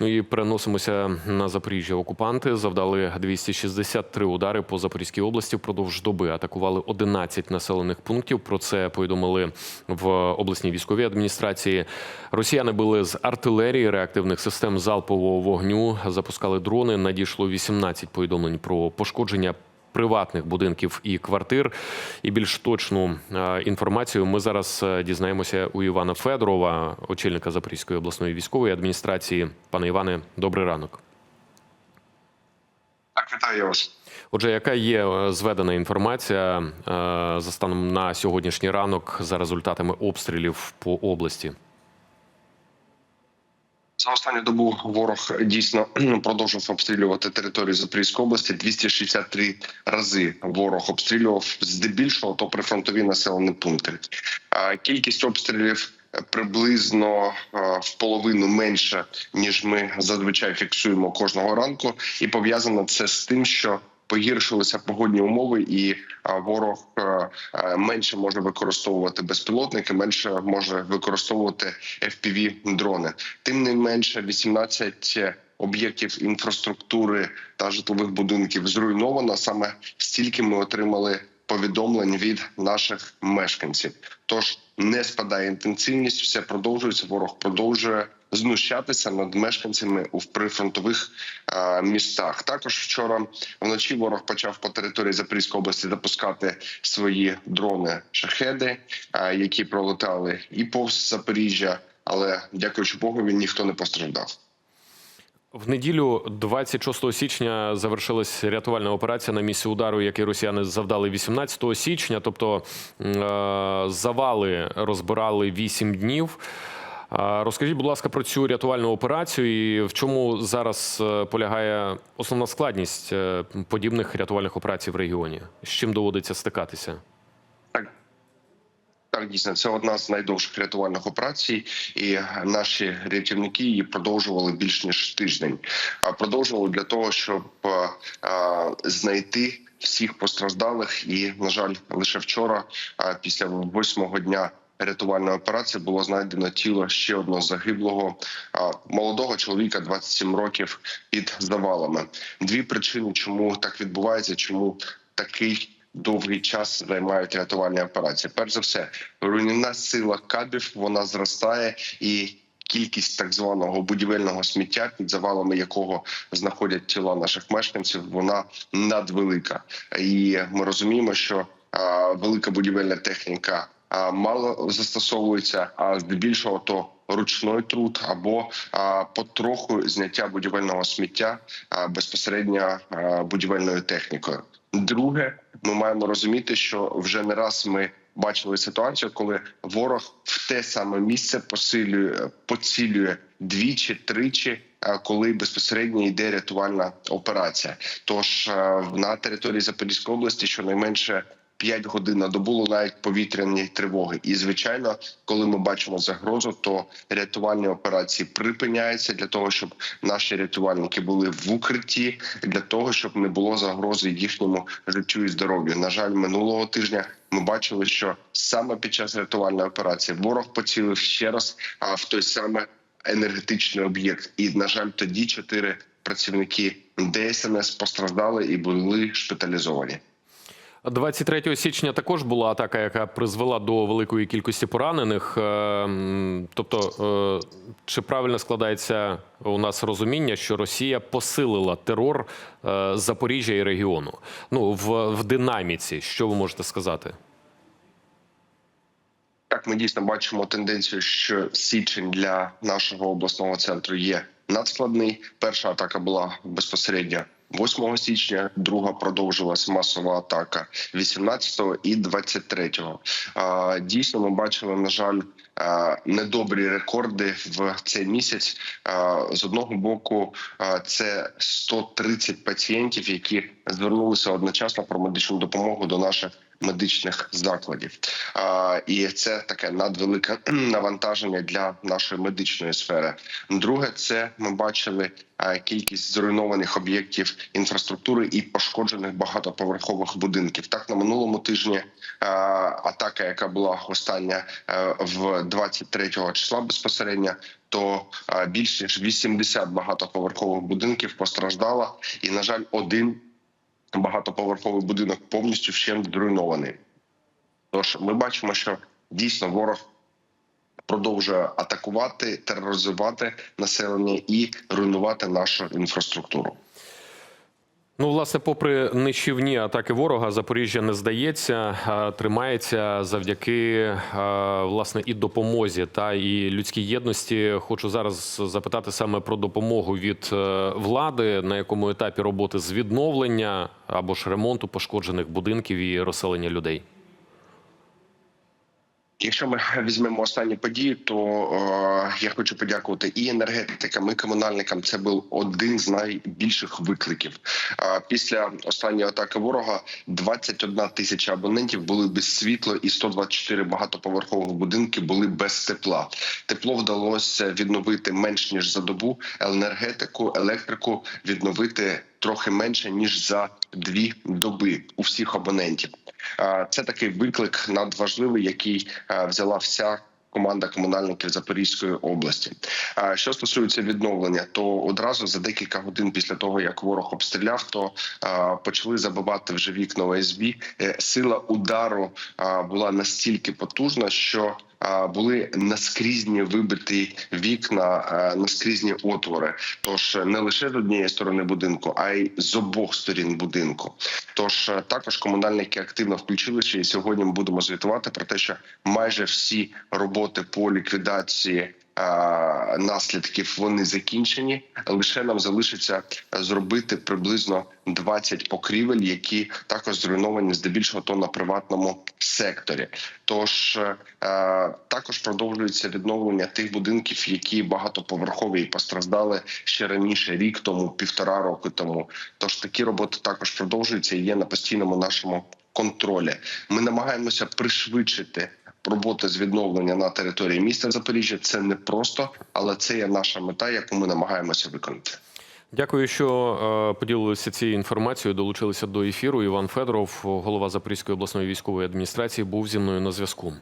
Ну і переносимося на Запоріжжя. Окупанти завдали 263 удари по Запорізькій області впродовж доби. Атакували 11 населених пунктів. Про це повідомили в обласній військовій адміністрації. Росіяни били з артилерії, реактивних систем залпового вогню, запускали дрони. Надійшло 18 повідомлень про пошкодження приватних будинків і квартир. І більш точну е, інформацію ми зараз е, дізнаємося у Івана Федорова, очільника Запорізької обласної військової адміністрації. Пане Іване, добрий ранок. Так, вітаю вас. Отже, яка є е, зведена інформація за станом на сьогоднішній ранок за результатами обстрілів по області? За останню добу ворог дійсно продовжив обстрілювати територію Запорізької області 263 рази. Ворог обстрілював здебільшого то прифронтові населені пункти. Кількість обстрілів приблизно в половину менша ніж ми зазвичай фіксуємо кожного ранку, і пов'язано це з тим, що Погіршилися погодні умови, і ворог менше може використовувати безпілотники, менше може використовувати fpv дрони. Тим не менше, 18 об'єктів інфраструктури та житлових будинків зруйновано. Саме стільки ми отримали повідомлень від наших мешканців. Тож не спадає інтенсивність, все продовжується. Ворог продовжує знущатися над мешканцями у прифронтових е, містах. Також вчора вночі ворог почав по території Запорізької області запускати свої дрони шахеди, е, які пролетали і повз Запоріжжя. Але дякуючи Богові, ніхто не постраждав. В неділю, 26 січня, завершилась рятувальна операція на місці удару, який росіяни завдали 18 січня. Тобто е, завали розбирали 8 днів. Розкажіть, будь ласка, про цю рятувальну операцію і в чому зараз е, полягає основна складність е, подібних рятувальних операцій в регіоні? З чим доводиться стикатися? Так, дійсно, це одна з найдовших рятувальних операцій, і наші рятівники її продовжували більш ніж тиждень. А продовжували для того, щоб знайти всіх постраждалих. І на жаль, лише вчора, а, після восьмого дня. Рятувальної операції було знайдено тіло ще одного загиблого молодого чоловіка, 27 років, під завалами. Дві причини, чому так відбувається, чому такий довгий час займають рятувальні операції. Перш за все, руйнівна сила кабів вона зростає і. Кількість так званого будівельного сміття, під завалами якого знаходять тіла наших мешканців, вона надвелика. І ми розуміємо, що а, велика будівельна техніка а, мало застосовується, а здебільшого то ручний труд або а, потроху зняття будівельного сміття а, безпосередньо а, будівельною технікою. Друге, ми маємо розуміти, що вже не раз ми бачили ситуацію, коли ворог в те саме місце посилює, поцілює двічі, тричі, е, коли безпосередньо йде рятувальна операція. Тож е, на території Запорізької області щонайменше 5 годин на добу лунають повітряні тривоги. І звичайно, коли ми бачимо загрозу, то рятувальні операції припиняються для того, щоб наші рятувальники були в укритті, для того, щоб не було загрози їхньому життю і здоров'ю. На жаль, минулого тижня. Ми бачили, що саме під час рятувальної операції ворог поцілив ще раз в той саме енергетичний об'єкт. І на жаль, тоді чотири працівники ДСНС постраждали і були шпиталізовані. 23 січня також була атака, яка призвела до великої кількості поранених. Е, Тобто, е, чи правильно складається у нас розуміння, що Росія посилила терор е, Запоріжжя і регіону? Ну в, в динаміці, що ви можете сказати? Так, ми дійсно бачимо тенденцію, що січень для нашого обласного центру є надскладний. Перша атака була безпосередньо 8 січня, друга продовжилась масова атака 18 і 23. А, Дійсно, ми бачили, на жаль, недобрі рекорди в цей місяць. З одного боку, це 130 пацієнтів, які звернулися одночасно про медичну допомогу до наших медичних закладів. І це таке надвелике навантаження для нашої медичної сфери. Друге, це ми бачили кількість зруйнованих об'єктів інфраструктури і пошкоджених багатоповерхових будинків. Так на минулому тижні атака, яка була остання е, в 23 числа безпосередньо, то а, більш ніж 80 багатоповерхових будинків постраждало, і на жаль, один багатоповерховий будинок повністю вщент зруйнований. Тож ми бачимо, що дійсно ворог продовжує атакувати, тероризувати населення і руйнувати нашу інфраструктуру. Ну, власне, попри нищівні атаки ворога, Запоріжжя не здається, тримається завдяки власне і допомозі та і людській єдності. Хочу зараз запитати саме про допомогу від е, влади, на якому етапі роботи з відновлення або ж ремонту пошкоджених будинків і розселення людей. Якщо ми візьмемо останні події, то е, я хочу подякувати і енергетикам, і комунальникам. Це був один з найбільших викликів. Е, після останньої атаки ворога 21 тисяча абонентів були без світла, і 124 багатоповерхових будинки були без тепла. Тепло вдалося відновити менш ніж за добу. Енергетику, електрику відновити трохи менше ніж за дві доби у всіх абонентів. Це такий виклик надважливий, який взяла вся. Команда комунальників Запорізької області. Що стосується відновлення, то одразу за декілька годин після того, як ворог обстріляв, то почали забивати вже вікна ОСБ. Е, Сила удару була настільки потужна, що були наскрізні вибиті вікна, наскрізні отвори. Тож не лише з однієї сторони будинку, а й з обох сторін будинку. Тож е, також комунальники активно включилися, і сьогодні ми будемо звітувати про те, що майже всі роботи по ліквідації. Наслідків вони закінчені. Лише нам залишиться зробити приблизно 20 покрівель, які також зруйновані здебільшого то на приватному секторі. Тож е, також продовжується відновлення тих будинків, які багатоповерхові і постраждали ще раніше, рік тому, півтора року тому. Тож такі роботи також продовжуються і є на постійному нашому контролі. Ми намагаємося пришвидшити. Роботи з відновлення на території міста Запоріжжя це не просто, але це є наша мета, яку ми намагаємося виконати. Дякую, що е, поділилися цією інформацією. Долучилися до ефіру. Іван Федоров, голова Запорізької обласної військової адміністрації, був зі мною на зв'язку.